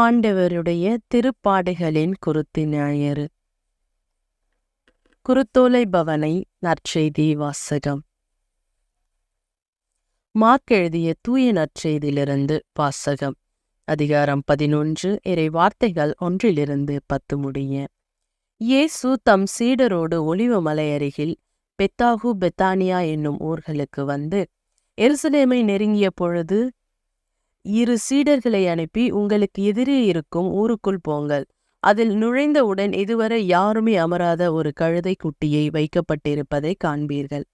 ஆண்டவருடைய திருப்பாடுகளின் குருத்தி ஞாயிறு. குருத்தோலை பவனை நற்செய்தி வாசகம். மார்க் எழுதிய தூய நற்செய்தியிலிருந்து வாசகம். அதிகாரம் பதினொன்று இறை வார்த்தைகள் ஒன்றிலிருந்து பத்து முடிய. இயேசு தம் சீடரோடு ஒளிவு மலை அருகில் பெத்தாகு பெத்தானியா என்னும் ஊர்களுக்கு வந்து எருசலேமை நெருங்கிய பொழுது இரு சீடர்களை அனுப்பி உங்களுக்கு எதிரே இருக்கும் ஊருக்குள் போங்கள். அதில் நுழைந்தவுடன் இதுவரை யாருமே அமராத ஒரு கழுதை குட்டியை வைக்கப்பட்டிருப்பதை காண்பீர்கள்.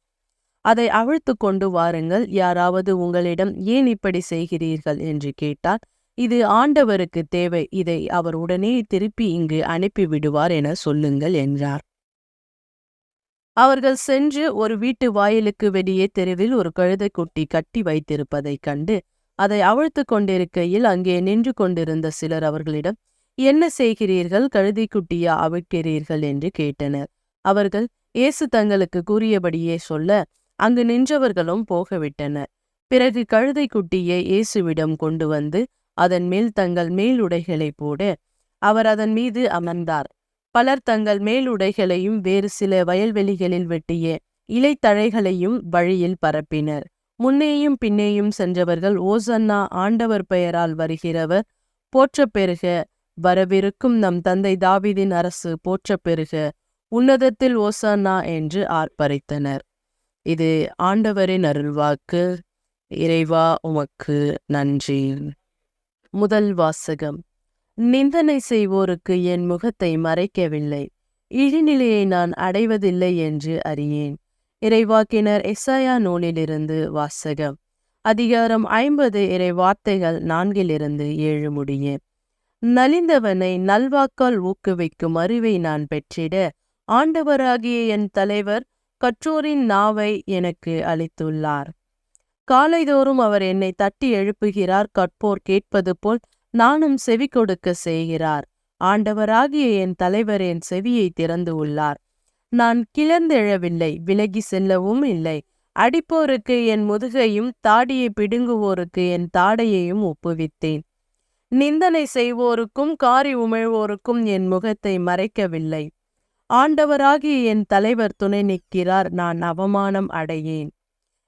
அதை அவிழ்த்து கொண்டு வாருங்கள் யாராவது உங்களிடம் ஏன் இப்படி செய்கிறீர்கள் என்று கேட்டால் இது ஆண்டவருக்கு தேவை இதை அவர் உடனே திருப்பி இங்கு அனுப்பி விடுவார் என சொல்லுங்கள் என்றார். அவர்கள் சென்று ஒரு வீட்டு வாயிலுக்கு வெளியே தெருவில் ஒரு கழுதைக்குட்டி கட்டி வைத்திருப்பதைக் கண்டு அதை அவிழ்த்து கொண்டிருக்கையில் அங்கே நின்று கொண்டிருந்த சிலர் அவர்களிடம் என்ன செய்கிறீர்கள்? கழுதைக்குட்டியா அவிழ்க்கிறீர்கள் என்று கேட்டனர். அவர்கள் இயேசு தங்களுக்கு கூறியபடியே சொல்ல அங்கு நின்றவர்களும் போகவிட்டனர். பிறகு கழுதைக்குட்டியை இயேசுவிடம் கொண்டு வந்து அதன் மேல் தங்கள் மேலுடைகளை போட அவர் அதன் மீது அமர்ந்தார். பலர் தங்கள் மேலுடைகளையும் வேறு சில வயல்வெளிகளில் வெட்டிய இலைத்தழைகளையும் வழியில் பரப்பினர். முன்னேயும் பின்னேயும் சென்றவர்கள் ஓசன்னா ஆண்டவர் பெயரால் வருகிறவர். போற்றப் பெறுக. வரவிருக்கும் நம் தந்தை தாவிதின் அரசு போற்றப் பெறுக. உன்னதத்தில் ஓசன்னா என்று ஆர்ப்பரித்தனர். இது ஆண்டவரின் அருள்வாக்கு. இறைவா உமக்கு நன்றி. முதல் வாசகம். நிந்தனை செய்வோருக்கு என் முகத்தை மறைக்கவில்லை. இழிநிலையை நான் அடைவதில்லை என்று அறியேன். இறைவாக்கினர் எஸ்ஐயா நூலிலிருந்து வாசகம். அதிகாரம் ஐம்பது இறை வார்த்தைகள் நான்கிலிருந்து ஏழு முடிய. நலிந்தவனை நல்வாக்கால் ஊக்குவிக்கும் அறிவை நான் பெற்றிட ஆண்டவராகிய என் தலைவர் கற்றோரின் நாவை எனக்கு அளித்துள்ளார். காலைதோறும் அவர் என்னை தட்டி எழுப்புகிறார் கற்போர் கேட்பது போல் நானும் செவி கொடுக்க செய்கிறார். ஆண்டவராகிய என் தலைவர் என் செவியை திறந்து உள்ளார். நான் கிளர்ந்தெழவில்லை விலகி செல்லவும் இல்லை. அடிப்போருக்கு என் முதுகையும் தாடியை பிடுங்குவோருக்கு என் தாடையையும் ஒப்புவித்தேன். நிந்தனை செய்வோருக்கும் காரி உமிழ்வோருக்கும் என் முகத்தை மறைக்கவில்லை. ஆண்டவராகிய என் தலைவர் துணை நிற்கிறார் நான் அவமானம் அடையேன்.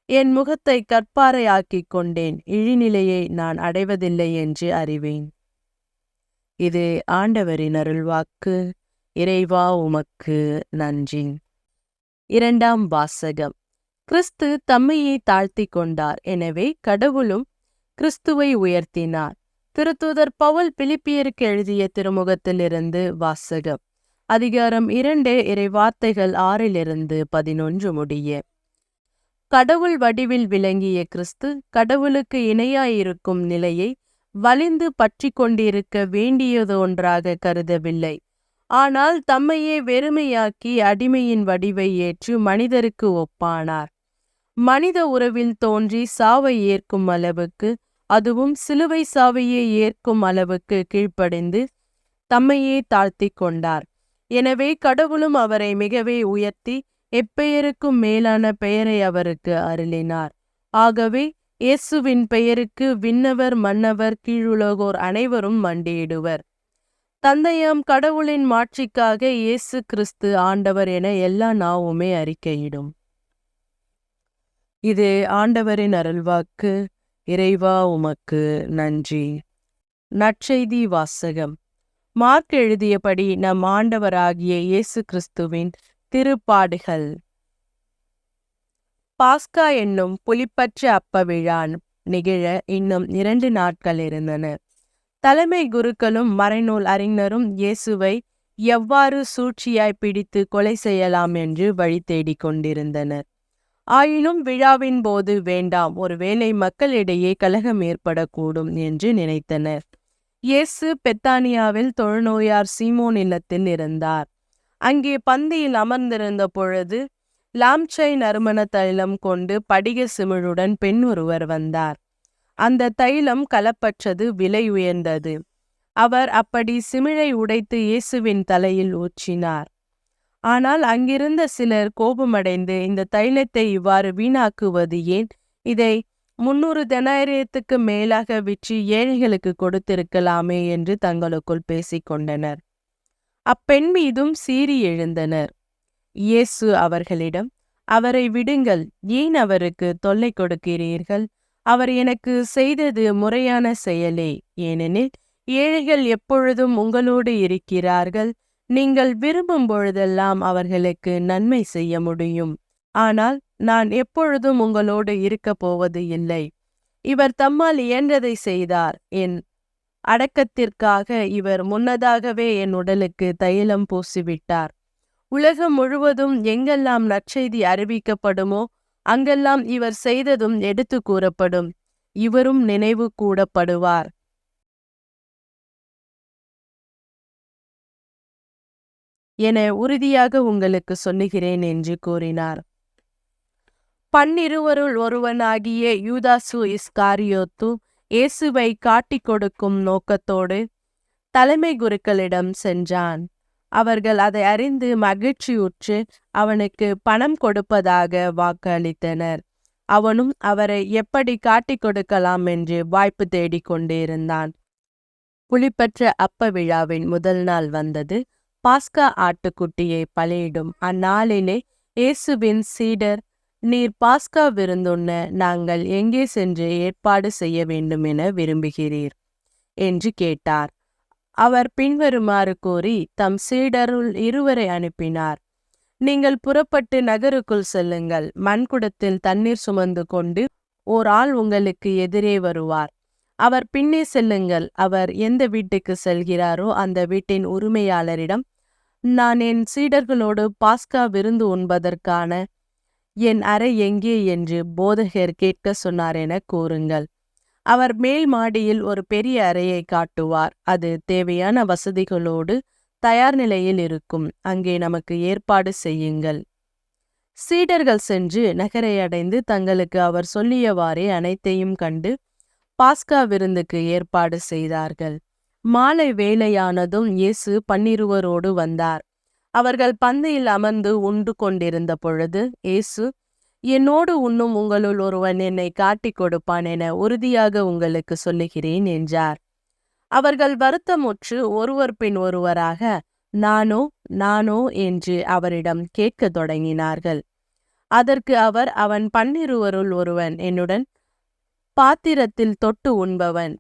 என் முகத்தை கற்பாறையாக்கிக் கொண்டேன் இழிநிலையை நான் அடைவதில்லை என்று அறிவேன். இது ஆண்டவரின் அருள்வாக்கு. இறைவா உமக்கு நன்றி. இரண்டாம் வாசகம். கிறிஸ்து தம்மையை தாழ்த்தி கொண்டார். எனவே கடவுளும் கிறிஸ்துவை உயர்த்தினார். திருத்தூதர் பவுல் பிலிப்பியருக்கு எழுதிய திருமுகத்திலிருந்து வாசகம். அதிகாரம் இரண்டு இறை வார்த்தைகள் ஆறிலிருந்து பதினொன்று முடிய. கடவுள் வடிவில் விளங்கிய கிறிஸ்து கடவுளுக்கு இணையாயிருக்கும் நிலையை வலிந்து பற்றி கொண்டிருக்க வேண்டியதொன்றாக கருதவில்லை. ஆனால் தம்மையே வெறுமையாக்கி அடிமையின் வடிவை ஏற்று மனிதருக்கு ஒப்பானார். மனித உறவில் தோன்றி சாவை ஏற்கும் அளவுக்கு அதுவும் சிலுவை சாவையே ஏற்கும் அளவுக்கு கீழ்ப்படைந்து தம்மையே தாழ்த்தி கொண்டார். எனவே கடவுளும் அவரை மிகவே உயர்த்தி எப்பெயருக்கும் மேலான பெயரை அவருக்கு அருளினார். ஆகவே இயேசுவின் பெயருக்கு விண்ணவர் மன்னவர் கீழுலகோர் அனைவரும் மண்டியிடுவர். தந்தையாம் கடவுளின் மாட்சிக்காக இயேசு கிறிஸ்து ஆண்டவர் என எல்லா நாவுமே அறிக்கையிடும். இது ஆண்டவரின் அருள்வாக்கு. இறைவா உமக்கு நன்றி. நற்செய்தி வாசகம். மார்க் எழுதியபடி நம் ஆண்டவராகிய இயேசு கிறிஸ்துவின் திருப்பாடுகள். பாஸ்கா என்னும் புலிப்பற்ற அப்ப விழா நிகழ இன்னும் இரண்டு நாட்கள் இருந்தன. தலைமை குருக்களும் மறைநூல் அறிஞரும் இயேசுவை எவ்வாறு சூழ்ச்சியாய் பிடித்து கொலை செய்யலாம் என்று வழி தேடிக் கொண்டிருந்தனர். ஆயினும் விழாவின் போது வேண்டாம் ஒருவேளை மக்களிடையே கலகம் ஏற்படக்கூடும் என்று நினைத்தனர். இயேசு பெத்தானியாவில் தொழுநோயார் சீமோன் இல்லத்தில் இருந்தார். அங்கே பந்தியில் அமர்ந்திருந்த பொழுது லாம்சை நறுமண தைலம் கொண்டு படிக சிமிழுடன் பெண் ஒருவர் வந்தார். அந்த தைலம் கலப்பற்றது விலை உயர்ந்தது அவர் அப்படி சிமிழை உடைத்து இயேசுவின் தலையில் ஊற்றினார். ஆனால் அங்கிருந்த சிலர் கோபமடைந்து இந்த தைலத்தை இவ்வாறு வீணாக்குவது ஏன்? இதை முன்னூறு தெனாயிரத்துக்கு மேலாக விற்று ஏழைகளுக்கு கொடுத்திருக்கலாமே என்று தங்களுக்குள் பேசிக்கொண்டனர் அப்பெண் மீதும் சீறி எழுந்தனர். இயேசு அவர்களிடம் அவரை விடுங்கள். ஏன் அவருக்கு தொல்லை கொடுக்கிறீர்கள்? அவர் எனக்கு செய்தது முறையான செயலே. ஏனெனில் ஏழைகள் எப்பொழுதும் உங்களோடு இருக்கிறார்கள். நீங்கள் விரும்பும் பொழுதெல்லாம் அவர்களுக்கு நன்மை செய்ய முடியும். ஆனால் நான் எப்பொழுதும் உங்களோடு இருக்கப் போவது இல்லை. இவர் தம்மால் இயன்றதை செய்தார். என் அடக்கத்திற்காக இவர் முன்னதாகவே என் உடலுக்கு தைலம் பூசிவிட்டார். உலகம் முழுவதும் எங்கெல்லாம் நற்செய்தி அறிவிக்கப்படுமோ அங்கெல்லாம் இவர் செய்ததும் எடுத்து கூறப்படும். இவரும் நினைவு கூடப்படுவார். என உறுதியாக உங்களுக்கு சொல்லுகிறேன் என்று கூறினார். பன்னிருவருள் ஒருவனாகிய யூதாசு இஸ்காரியோத்து இயேசுவை காட்டிக் கொடுக்கும் நோக்கத்தோடு தலைமை குருக்களிடம் சென்றான். அவர்கள் அதை அறிந்து மகிழ்ச்சியுற்று அவனுக்கு பணம் கொடுப்பதாக வாக்களித்தனர். அவனும் அவரை எப்படி காட்டிக் கொடுக்கலாம் என்று வாய்ப்பு தேடிக் கொண்டிருந்தான். அப்ப விழாவின் முதல் நாள் வந்தது. பாஸ்கா ஆட்டுக்குட்டியை பலியிடும் அந்நாளிலே இயேசுவின் சீடர் நீர் பாஸ்கா விருந்துண்ண நாங்கள் எங்கே சென்று ஏற்பாடு செய்ய வேண்டும் என விரும்புகிறீர்? என்று கேட்டார். அவர் பின்வருமாறு கூறி தம் சீடருள் இருவரை அனுப்பினார். நீங்கள் புறப்பட்டு நகருக்குள் செல்லுங்கள். மண்குடத்தில் தண்ணீர் சுமந்து கொண்டு ஓர் ஆள் உங்களுக்கு எதிரே வருவார். அவர் பின்னே செல்லுங்கள். அவர் எந்த வீட்டுக்கு செல்கிறாரோ அந்த வீட்டின் உரிமையாளரிடம் நான் என் சீடர்களோடு பாஸ்கா விருந்து உண்பதற்கான என் அறை எங்கே? என்று போதகர் கேட்க சொன்னார் என கூறுங்கள். அவர் மேல் மாடியில் ஒரு பெரிய அறையை காட்டுவார். அது தேவையான வசதிகளோடு தயார் நிலையில் இருக்கும். அங்கே நமக்கு ஏற்பாடு செய்யுங்கள். சீடர்கள் சென்று நகரை அடைந்து தங்களுக்கு அவர் சொல்லியவாறே அனைத்தையும் கண்டு பாஸ்கா விருந்துக்கு ஏற்பாடு செய்தார்கள். மாலை வேலையானதும் இயேசு பன்னிருவரோடு வந்தார். அவர்கள் பந்தையில் அமர்ந்து உண்டு கொண்டிருந்த பொழுது இயேசு என்னோடு உண்ணும் உங்களுள் ஒருவன் என்னை காட்டிக் கொடுப்பான் என உறுதியாக உங்களுக்கு சொல்லுகிறேன் என்றார். அவர்கள் வருத்தமுற்று ஒருவர் பின் ஒருவராக நானோ நானோ என்று அவரிடம் கேட்கத் தொடங்கினார்கள். அதற்கு அவர் அவன் பன்னிருவருள் ஒருவன் என்னுடன் பாத்திரத்தில் தொட்டு உண்பவன்.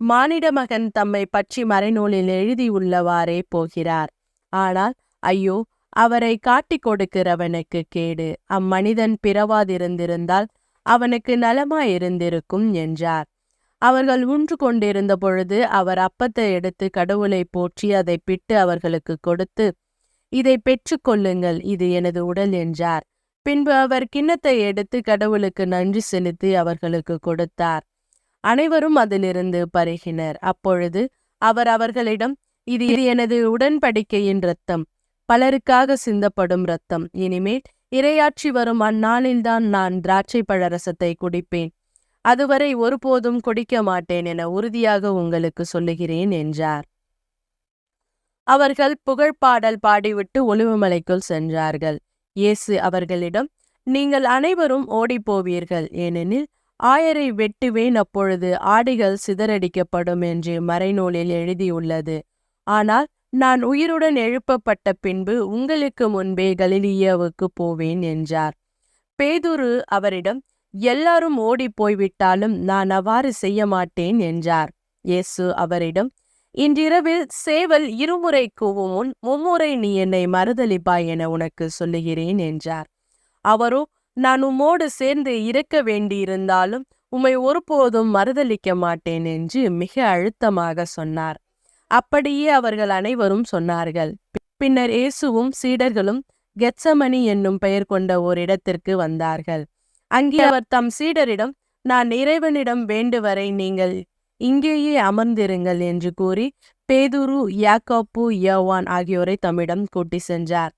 மானிடமகன் தம்மை பற்றி மறைநூலில் எழுதியுள்ளவாறே போகிறார். ஆனால் ஐயோ அவரை காட்டிக் கொடுக்கிறவனுக்கு கேடு. அம்மனிதன் பிறவாதிருந்திருந்தால் அவனுக்கு நலமாயிருந்திருக்கும் என்றார். அவர்கள் உன்று கொண்டிருந்த பொழுது அவர் அப்பத்தை எடுத்து கடவுளை போற்றி அதை பிட்டு அவர்களுக்கு கொடுத்து இதை பெற்றுக்கொள்ளுங்கள் இது எனது உடல் என்றார். பின்பு அவர் கிண்ணத்தை எடுத்து கடவுளுக்கு நன்றி செலுத்தி அவர்களுக்கு கொடுத்தார். அனைவரும் அதிலிருந்து பருகினர். அப்பொழுது அவர் அவர்களிடம் இது இது எனது உடன்படிக்கையின் இரத்தம். பலருக்காக சிந்தப்படும் ரத்தம் இனிமேல் இரையாற்றி வரும் அந்நாளில்தான் நான் திராட்சை பழரசத்தை குடிப்பேன். அதுவரை ஒருபோதும் குடிக்க மாட்டேன் என உறுதியாக உங்களுக்கு சொல்லுகிறேன் என்றார். அவர்கள் புகழ்பாடல் பாடிவிட்டு ஒளிவுமலைக்குள் சென்றார்கள். இயேசு அவர்களிடம் நீங்கள் அனைவரும் ஓடிப்போவீர்கள். ஏனெனில் ஆயரை வெட்டுவேன் அப்பொழுது ஆடிகள் சிதறடிக்கப்படும் என்று மறைநூலில் எழுதியுள்ளது. ஆனால் நான் உயிருடன் எழுப்பப்பட்ட பின்பு உங்களுக்கு முன்பே கலிலியாவுக்கு போவேன் என்றார். பேதுரு அவரிடம் எல்லாரும் ஓடி போய்விட்டாலும் நான் அவ்வாறு செய்ய மாட்டேன் என்றார். இயேசு அவரிடம் இன்றிரவில் சேவல் இருமுறை கூவும் முன் மும்முறை நீ என்னை மறுதலிப்பாய் என உனக்கு சொல்லுகிறேன் என்றார். அவரோ நான் உம்மோடு சேர்ந்து இருக்க வேண்டியிருந்தாலும் உம்மை ஒருபோதும் மறுதலிக்க மாட்டேன் என்று மிக அழுத்தமாக சொன்னார். அப்படியே அவர்கள் அனைவரும் சொன்னார்கள். பின்னர் இயேசுவும் சீடர்களும் கெத்சமணி என்னும் பெயர் கொண்ட ஓரிடத்திற்கு வந்தார்கள். அங்கே அவர் தம் சீடரிடம் நான் இறைவனிடம் வேண்டுவரை நீங்கள் இங்கேயே அமர்ந்திருங்கள் என்று கூறி பேதுரு யாக்கோப்பு யவான் ஆகியோரை தம்மிடம் கூட்டி சென்றார்.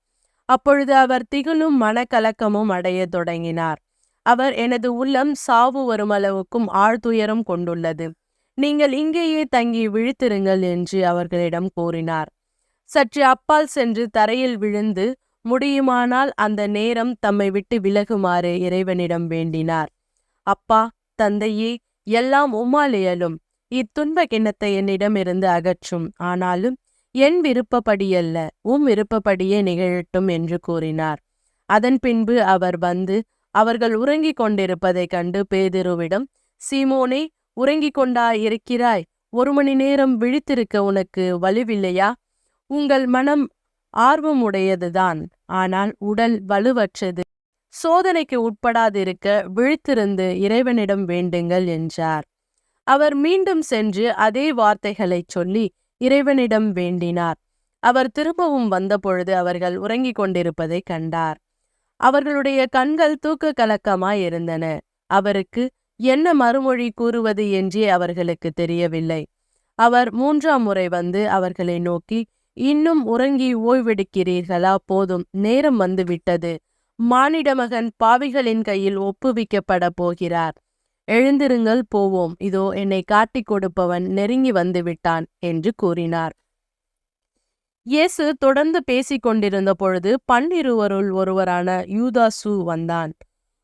அப்பொழுது அவர் திகிலும் மனக்கலக்கமும் அடையத் தொடங்கினார். அவர் எனது உள்ளம் சாவு வருமளவுக்கும் ஆழ்துயரம் கொண்டுள்ளது. நீங்கள் இங்கேயே தங்கி விழித்திருங்கள் என்று அவர்களிடம் கூறினார். சற்று அப்பால் சென்று தரையில் விழுந்து முடியுமானால் அந்த நேரம் தம்மை விட்டு விலகுமாறு இறைவனிடம் வேண்டினார். அப்பா தந்தையே எல்லாம் உமாலியலும் இத்துன்ப கிண்ணத்தை என்னிடமிருந்து அகற்றும். ஆனாலும் என் விருப்பப்படியல்ல உம் விருப்பப்படியே நிகழட்டும் என்று கூறினார். அதன் பின்பு அவர் வந்து அவர்கள் உறங்கிக் கொண்டிருப்பதைக் கண்டு பேதிருவிடம் சீமோனே உறங்கிக் கொண்டா இருக்கிறாய். ஒரு மணி நேரம் விழித்திருக்க உனக்கு வலுவில்லையா? உங்கள் மனம் ஆர்வமுடையதுதான். ஆனால் உடல் வலுவற்றது. சோதனைக்கு உட்படாதிருக்க விழித்திருந்து இறைவனிடம் வேண்டுங்கள் என்றார். அவர் மீண்டும் சென்று அதே வார்த்தைகளைச் சொல்லி இறைவனிடம் வேண்டினார். அவர் திரும்பவும் வந்தபொழுது அவர்கள் உறங்கிக் கொண்டிருப்பதைக் கண்டார். அவர்களுடைய கண்கள் தூக்க கலக்கமாய் இருந்தன அவருக்கு என்ன மறுமொழி கூறுவது என்றே அவர்களுக்கு தெரியவில்லை. அவர் மூன்றாம் முறை வந்து அவர்களை நோக்கி இன்னும் உறங்கி ஓய்வெடுக்கிறீர்களா? போதும் நேரம் வந்துவிட்டது. மானிடமகன் பாவிகளின் கையில் ஒப்புவிக்கப்பட போகிறார். எழுந்திருங்கள் போவோம். இதோ என்னை காட்டிக் கொடுப்பவன் நெருங்கி வந்து விட்டான் என்று கூறினார். இயேசு தொடர்ந்து பேசிக் கொண்டிருந்த பொழுது பன்னிருவருள் ஒருவரான யூதாசு வந்தான்.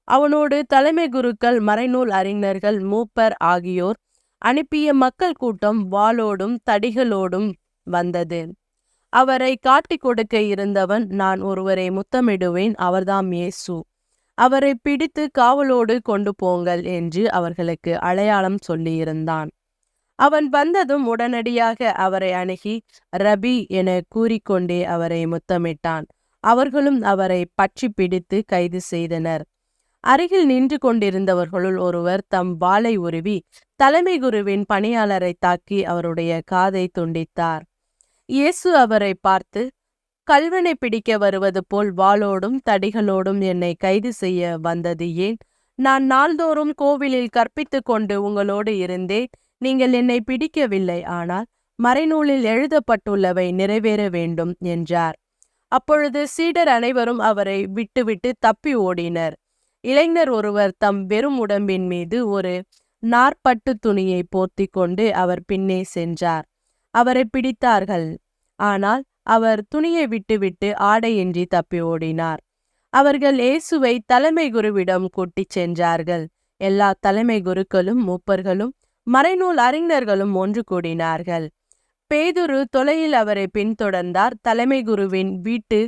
அவனோடு தலைமை குருக்கள் மறைநூல் அறிஞர்கள் மூப்பர் ஆகியோர் அனுப்பிய மக்கள் கூட்டம் வாளோடும் தடிகளோடும் வந்தது. அவரை காட்டிக் கொடுக்க இருந்தவன் நான் ஒருவரை முத்தமிடுவேன் அவர்தாம் இயேசு. அவரை பிடித்து காவலோடு கொண்டு போங்கள் என்று அவர்களுக்கு அடையாளம் சொல்லியிருந்தான். அவன் வந்ததும் உடனடியாக அவரை அணுகி ரபி என கூறிக்கொண்டே அவரை முத்தமிட்டான். அவர்களும் அவரை பற்றி பிடித்து கைது செய்தனர். அருகில் நின்று கொண்டிருந்தவர்களுள் ஒருவர் தம் வாளை உருவி தலைமை குருவின் பணியாளரை தாக்கி அவருடைய காதை துண்டித்தார். இயேசு அவரை பார்த்து கல்வனை பிடிக்க வருவது போல் வாளோடும் தடிகளோடும் என்னை கைது செய்ய வந்தது ஏன்? நான் நாள்தோறும் கோவிலில் கற்பித்துக் கொண்டு உங்களோடு இருந்தேன். நீங்கள் என்னை பிடிக்கவில்லை. ஆனால் மறைநூலில் எழுதப்பட்டுள்ளவை நிறைவேற வேண்டும் என்றார். அப்பொழுது சீடர் அனைவரும் அவரை விட்டுவிட்டு தப்பி ஓடினர். இளைஞர் ஒருவர் தம் வெறும் உடம்பின் மீது ஒரு நாற்பட்டு துணியை போர்த்திக் கொண்டு அவர் பின்னே சென்றார். அவரை பிடித்தார்கள். ஆனால் அவர் துணியை விட்டுவிட்டு ஆடையின்றி தப்பி ஓடினார். அவர்கள் இயேசுவை தலைமை குருவிடம் கூட்டிச் சென்றார்கள். எல்லா தலைமை குருக்களும் மூப்பர்களும் மறைநூல் அறிஞர்களும் ஒன்று கூடினார்கள். பேதுரு தொலையில் அவரை பின்தொடர்ந்தார். தலைமை குருவின் வீட்டு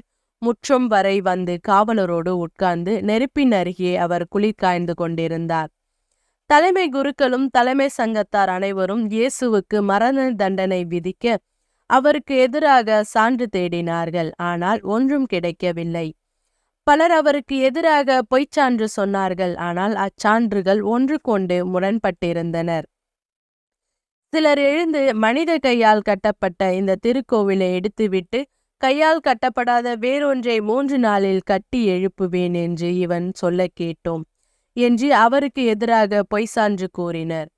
முற்றம் வரை வந்து காவலரோடு உட்கார்ந்து நெருப்பின் அருகே அவர் குளிர்காய்ந்து கொண்டிருந்தார். தலைமை குருக்களும் தலைமை சங்கத்தார் அனைவரும் இயேசுவுக்கு மரண தண்டனை விதிக்க அவருக்கு எதிராக சான்று தேடினார்கள். ஆனால் ஒன்றும் கிடைக்கவில்லை. பலர் அவருக்கு எதிராக பொய்ச்சான்று சொன்னார்கள். ஆனால் அச்சான்றுகள் ஒன்று கொண்டு முரண்பட்டிருந்தனர். சிலர் எழுந்து மனித கையால் கட்டப்பட்ட இந்த திருக்கோவிலை எடுத்துவிட்டு கையால் கட்டப்படாத வேறொன்றை மூன்று நாளில் கட்டி எழுப்புவேன் என்று இவன் சொல்ல கேட்டோம் என்று அவருக்கு எதிராக பொய் சான்று கூறினர்.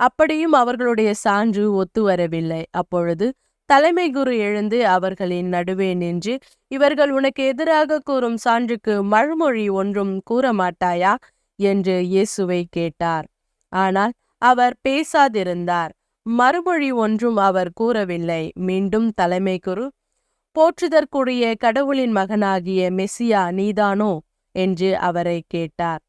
அப்படியும் அவர்களுடைய சான்று ஒத்து வரவில்லை. அப்பொழுது தலைமை குரு எழுந்து அவர்களின் நடுவே நின்று இவர்கள் உனக்கு எதிராக கூறும் சான்றுக்கு மறுமொழி ஒன்றும் கூற மாட்டாயா? என்று இயேசுவை கேட்டார். ஆனால் அவர் பேசாதிருந்தார். மறுமொழி ஒன்றும் அவர் கூறவில்லை. மீண்டும் தலைமை குரு போற்றுதற்குரிய கடவுளின் மகனாகிய மெசியா நீதானோ என்று அவரை கேட்டார்.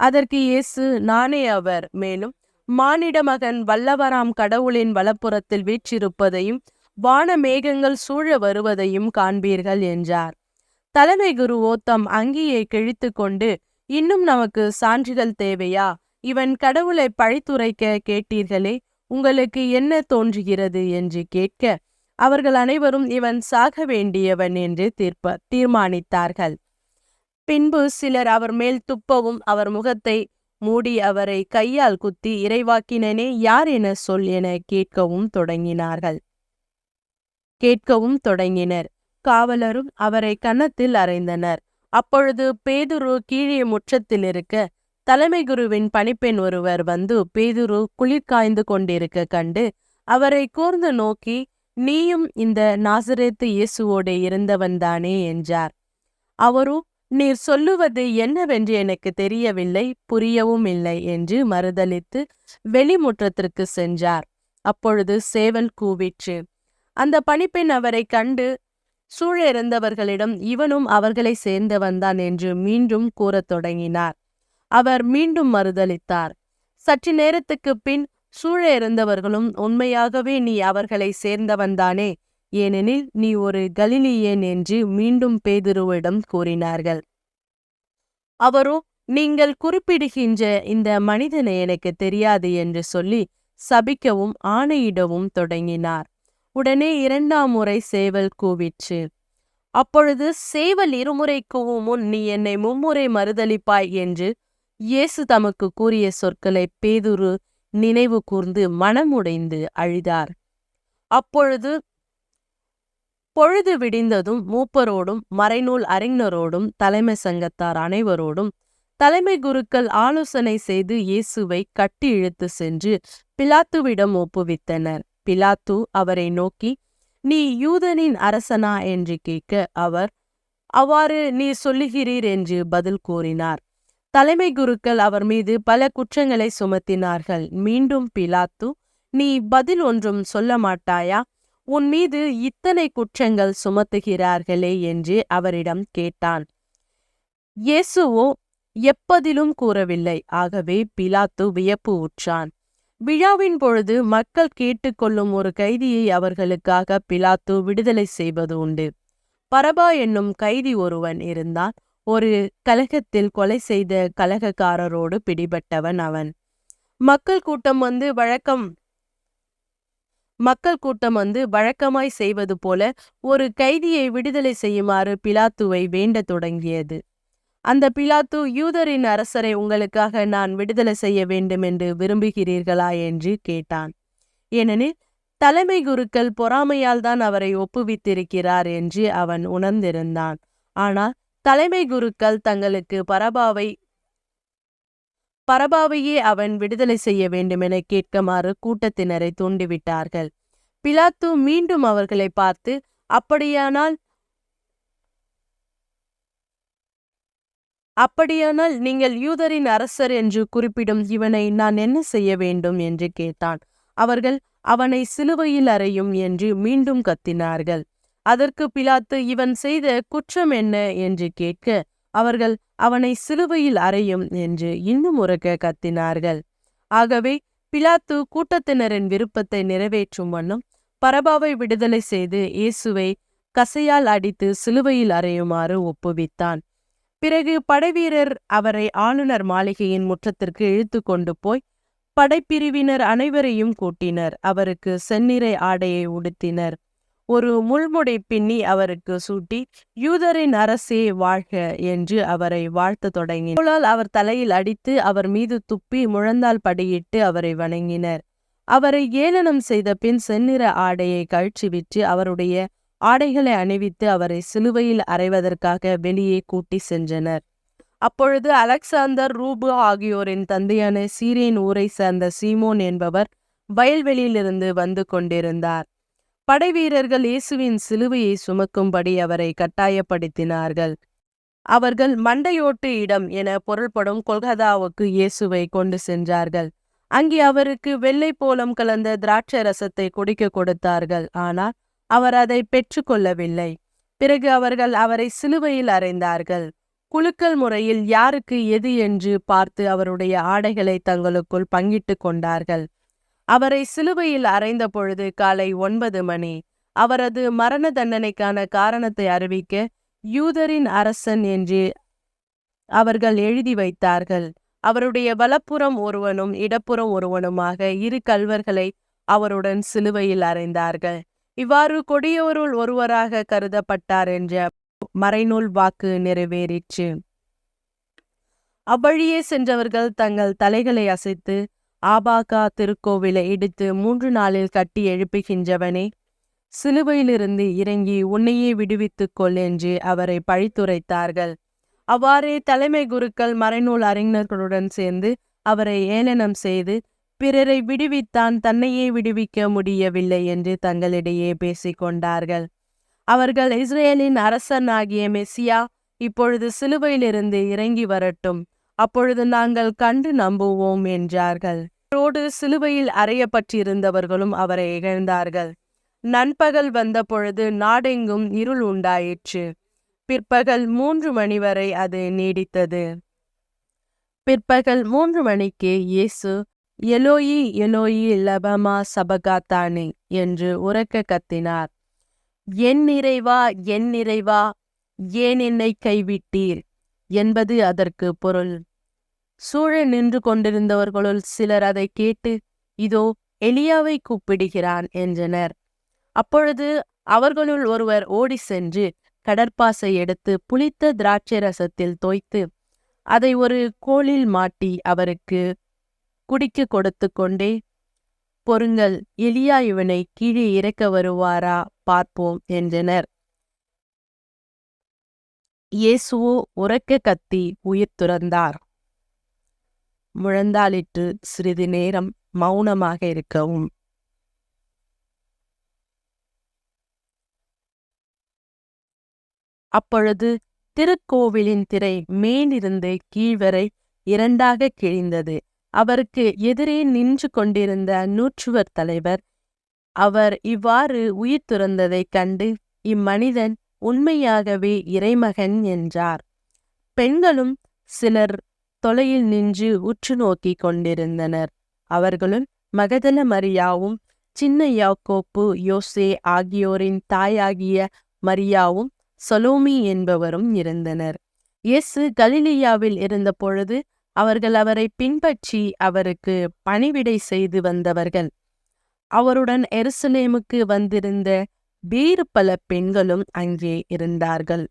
அதற்கு இயேசு நானே அவர். மேலும் மானிட மகன் வல்லவராம் கடவுளின் வலப்புறத்தில் வீற்றிருப்பதையும் வான மேகங்கள் சூழ வருவதையும் காண்பீர்கள் என்றார். தலைமை குருவோ தம் அங்கியை கிழித்து கொண்டு இன்னும் நமக்கு சான்றிதழ் தேவையா? இவன் கடவுளை பழித்துரைக்க கேட்டீர்களே உங்களுக்கு என்ன தோன்றுகிறது? என்று கேட்க அவர்கள் அனைவரும் இவன் சாக வேண்டியவன் என்று தீர்ப்ப தீர்மானித்தார்கள். பின்பு சிலர் அவர் மேல் துப்பவும் அவர் முகத்தை மூடி அவரை கையால் குத்தி இறைவாக்கினனே யார் என சொல் என கேட்கவும் தொடங்கினார்கள். கேட்கவும் தொடங்கினர். காவலரும் அவரை கன்னத்தில் அறைந்தனர். அப்பொழுது பேதுரு கீழே முற்றத்தில் இருக்க தலைமை குருவின் பணிப்பெண் ஒருவர் வந்து பேதுரு குளிர் காய்ந்து கொண்டிருக்க கண்டு அவரை கூர்ந்து நோக்கி நீயும் இந்த நாசரேத்து இயேசுவோடு இருந்தவன்தானே என்றார். அவரோ நீர் சொல்லுவது என்னவென்று எனக்கு தெரியவில்லை புரியவும் இல்லை என்று மறுதலித்து வெளிமுற்றத்திற்கு சென்றார். அப்பொழுது சேவல் கூவிற்று அந்த பணிப்பெண் அவரை கண்டு சூழ இருந்தவர்களிடம் இவனும் அவர்களை சேர்ந்தவன்தான் என்று மீண்டும் கூறத் தொடங்கினார். அவர் மீண்டும் மறுதலித்தார். சற்று நேரத்துக்கு பின் சூழ இருந்தவர்களும் உண்மையாகவே நீ அவர்களை சேர்ந்தவன்தானே ஏனெனில் நீ ஒரு கலிலியன் என்று மீண்டும் பேதுருவிடம் கூறினார்கள். அவரோ நீங்கள் குறிப்பிடுகின்ற இந்த மனிதனை எனக்கு தெரியாது என்று சொல்லி சபிக்கவும் ஆணையிடவும் தொடங்கினார். உடனே இரண்டாம் முறை சேவல் கூவிற்று. அப்பொழுது சேவல் இருமுறை கூவும் முன் நீ என்னை மும்முறை மறுதலிப்பாய் என்று இயேசு தமக்கு கூறிய சொற்களை பேதுரு நினைவு கூர்ந்து மனமுடைந்து அழுதார். அப்பொழுது பொழுது விடிந்ததும் மூப்பரோடும் மறைநூல் அறிஞரோடும் தலைமை சங்கத்தார் அனைவரோடும் தலைமை குருக்கள் ஆலோசனை செய்து இயேசுவை கட்டி இழுத்து சென்று பிலாத்துவிடம் ஒப்புவித்தனர். பிலாத்து அவரை நோக்கி நீ யூதனின் அரசனா? என்று கேட்க அவர் அவ்வாறு நீ சொல்லுகிறீர் என்று பதில் கூறினார். தலைமை குருக்கள் அவர் மீது பல குற்றங்களை சுமத்தினார்கள். மீண்டும் பிலாத்து நீ பதில் ஒன்றும் சொல்ல மாட்டாயா? உன் மீது இத்தனை குற்றங்கள் சுமத்துகிறார்களே? என்று அவரிடம் கேட்டான். இயேசுவோ எப்பதிலும் கூறவில்லை. ஆகவே பிலாத்து வியப்பு உற்றான். விழாவின் பொழுது மக்கள் கேட்டுக்கொள்ளும் ஒரு கைதியை அவர்களுக்காக பிலாத்து விடுதலை செய்வது உண்டு. பரபா என்னும் கைதி ஒருவன் இருந்தான். ஒரு கலகத்தில் கொலை செய்த கலகக்காரரோடு பிடிபட்டவன் அவன். மக்கள் கூட்டம் வந்து வழக்கம் மக்கள் கூட்டம் வந்து வழக்கமாய் செய்வது போல ஒரு கைதியை விடுதலை செய்யுமாறு பிலாத்துவை வேண்டத் தொடங்கியது. அந்த பிலாத்து யூதரின் அரசரை உங்களுக்காக நான் விடுதலை செய்ய வேண்டும் என்று விரும்புகிறீர்களா? என்று கேட்டான். ஏனெனில் தலைமை குருக்கள் பொறாமையால் தான் அவரை ஒப்புவித்திருக்கிறார் என்று அவன் உணர்ந்திருந்தான். ஆனால் தலைமை குருக்கள் தங்களுக்கு பரபாவை பரபாவையே அவன் விடுதலை செய்ய வேண்டுமென கேட்குமாறு கூட்டத்தினரை தூண்டிவிட்டார்கள். பிலாத்து மீண்டும் அவர்களை பார்த்து அப்படியானால் அப்படியானால் நீங்கள் யூதரின் அரசர் என்று குறிப்பிடும் இவனை நான் என்ன செய்ய வேண்டும்? என்று கேட்டான். அவர்கள் அவனை சிலுவையில் அறையும் என்று மீண்டும் கத்தினார்கள். அதற்கு பிலாத்து இவன் செய்த குற்றம் என்ன என்று கேட்க அவர்கள் அவனை சிலுவையில் அறையும் என்று இன்னும் உறக்க கத்தினார்கள். ஆகவே பிலாத்து கூட்டத்தினரின் விருப்பத்தை நிறைவேற்றும் வண்ணம் பரபாவை விடுதலை செய்து இயேசுவை கசையால் அடித்து சிலுவையில் அறையுமாறு ஒப்புவித்தான். பிறகு படைவீரர் அவரை ஆளுநர் மாளிகையின் முற்றத்திற்கு இழுத்து கொண்டு போய் படைப்பிரிவினர் அனைவரையும் கூட்டினர். அவருக்கு செந்நிறை ஆடையை உடுத்தினர். ஒரு முள்முடை பின்னி அவருக்கு சூட்டி யூதரின் அரசே வாழ்க என்று அவரை வாழ்த்த தொடங்கினார். அவர் தலையில் அடித்து அவர் மீது துப்பி முழந்தால் படியிட்டு அவரை வணங்கினர். அவரை ஏளனம் செய்த பின் செந்நிற ஆடையை கழிச்சு அவருடைய ஆடைகளை அணிவித்து அவரை சிலுவையில் அறைவதற்காக வெளியே கூட்டி சென்றனர். அப்பொழுது அலெக்சாந்தர் ரூபு ஆகியோரின் தந்தையான சீரேன் ஊரை சேர்ந்த சீமோன் என்பவர் வயல்வெளியிலிருந்து வந்து கொண்டிருந்தார். படைவீரர்கள் இயேசுவின் சிலுவையை சுமக்கும்படி அவரை கட்டாயப்படுத்தினார்கள். அவர்கள் மண்டையோட்டு இடம் என பொருள்படும் கொல்கதாவுக்கு இயேசுவை கொண்டு சென்றார்கள். அங்கே அவருக்கு வெள்ளை போலம் கலந்த திராட்சை ரசத்தை குடிக்க கொடுத்தார்கள். ஆனால் அவர் அதை பெற்றுக்கொள்ளவில்லை பிறகு அவர்கள் அவரை சிலுவையில் அறைந்தார்கள். குலுக்கல் முறையில் யாருக்கு எது என்று பார்த்து அவருடைய ஆடைகளை தங்களுக்குள் பங்கிட்டு கொண்டார்கள். அவரை சிலுவையில் அறைந்த பொழுது காலை ஒன்பது மணி. அவரது மரண தண்டனைக்கான காரணத்தை அறிவிக்க யூதரின் அரசன் என்று அவர்கள் எழுதி வைத்தார்கள். அவருடைய வலப்புறம் ஒருவனும் இடப்புறம் ஒருவனுமாக இரு கல்வர்களை அவருடன் சிலுவையில் அறைந்தார்கள். இவ்வாறு கொடியோருள் ஒருவராக கருதப்பட்டார் என்ற மறைநூல் வாக்கு நிறைவேறிற்று. அவ்வழியே சென்றவர்கள் தங்கள் தலைகளை அசைத்து ஆபாகா திருக்கோவிலை இடித்து மூன்று நாளில் கட்டி எழுப்புகின்றவனே. சிலுவையிலிருந்து இறங்கி உன்னையே விடுவித்துக் கொள் என்று அவரை பழித்துரைத்தார்கள். அவ்வாறே தலைமை குருக்கள் மறைநூல் அறிஞர்களுடன் சேர்ந்து அவரை ஏளனம் செய்து பிறரை விடுவித்தான் தன்னையே விடுவிக்க முடியவில்லை என்று தங்களிடையே பேசிக்கொண்டார்கள். அவர்கள் இஸ்ரேலின் அரசன் ஆகிய மெஸ்ஸியா இப்பொழுது சிலுவையிலிருந்து இறங்கி வரட்டும். அப்பொழுது நாங்கள் கண்டு நம்புவோம் என்றார்கள். அவரோடு சிலுவையில் அறையப்பட்டிருந்தவர்களும் அவரை இகழ்ந்தார்கள். நண்பகல் வந்த பொழுது நாடெங்கும் இருள் உண்டாயிற்று. பிற்பகல் மூன்று மணி வரை அது நீடித்தது. பிற்பகல் மூன்று மணிக்கு இயேசு எலோயி எலோயி லபமா சபகாத்தானே என்று உரக்க கத்தினார். என் நிறைவா என் நிறைவா ஏன் என்னை கைவிட்டீர்? என்பது அதற்கு பொருள். சூழ நின்று கொண்டிருந்தவர்களுள் சிலர் அதை கேட்டு இதோ எலியாவை கூப்பிடுகிறான் என்றனர். அப்பொழுது அவர்களுள் ஒருவர் ஓடி சென்று கடற்பாசை எடுத்து புளித்த திராட்சை ரசத்தில் தோய்த்து அதை ஒரு கோளில் மாட்டி அவருக்கு குடிக்க கொடுத்து கொண்டே பொருங்கள் எலியா இவனை கீழே இறக்க வருவாரா பார்ப்போம் என்றனர். இயேசுவோ உறக்க கத்தி உயிர் துறந்தார். முழந்தாளிட்டு சிறிது நேரம் மௌனமாக இருக்கவும். அப்பொழுது திருக்கோவிலின் திரை மேலிருந்து கீழ்வரை இரண்டாக கிழிந்தது. அவருக்கு எதிரே நின்று கொண்டிருந்த நூற்றுவர் தலைவர் அவர் இவ்வாறு உயிர் துறந்ததைக் கண்டு இம்மனிதன் உண்மையாகவே இறைமகன் என்றார். பெண்களும் சிலர் தொலையில் நின்று உற்று நோக்கிக் கொண்டிருந்தனர். அவர்களும் மகதல மரியாவும் சின்ன யாக்கோப்பு யோசே ஆகியோரின் தாயாகிய மரியாவும் சொலோமி என்பவரும் இருந்தனர். இயேசு கலிலியாவில் இருந்த பொழுது அவர்கள் அவரை பின்பற்றி அவருக்கு பணிவிடை செய்து வந்தவர்கள். அவருடன் எருசலேமுக்கு வந்திருந்த வேறு பல பெண்களும் அங்கே இருந்தார்கள்.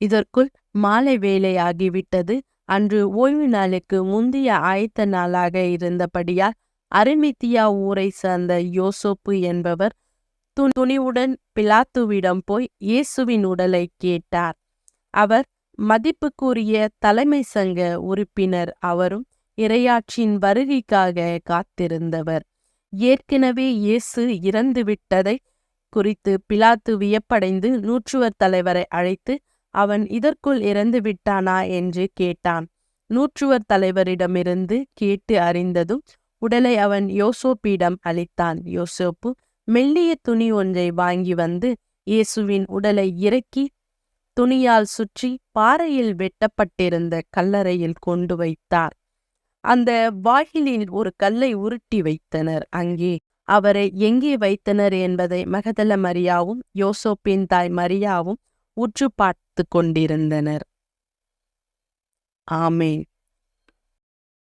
இதற்குள் மாலை வேலையாகிவிட்டது அன்று ஓய்வு நாளுக்கு முந்தைய ஆயத்த நாளாக இருந்தபடியால் அரிமித்தியா ஊரை சார்ந்த யோசோப்பு என்பவர் து துணிவுடன் பிலாத்துவிடம் போய் இயேசுவின் உடலை கேட்டார். அவர் மதிப்புக்குரிய தலைமை சங்க உறுப்பினர் அவரும் இரையாற்றின் வருகைக்காக காத்திருந்தவர். ஏற்கனவே இயேசு இறந்துவிட்டதை குறித்து பிலாத்து வியப்படைந்து நூற்றுவர் தலைவரை அழைத்து அவன் இதற்குள் இறந்து விட்டானா என்று கேட்டான். நூற்றுவர் தலைவரிடமிருந்து கேட்டு அறிந்ததும் உடலை அவன் யோசோப்பிடம் அளித்தான். யோசோப்பு மெல்லிய துணி ஒன்றை வாங்கி வந்து இயேசுவின் உடலை இறக்கி துணியால் சுற்றி பாறையில் வெட்டப்பட்டிருந்த கல்லறையில் கொண்டு வைத்தார். அந்த வாயிலில் ஒரு கல்லை உருட்டி வைத்தனர். அங்கே அவரை எங்கே வைத்தனர் என்பதை மகதல மரியாவும் யோசோப்பின் தாய் மரியாவும் உற்று பார்த்து கொண்டிருந்தனர். ஆமேன்.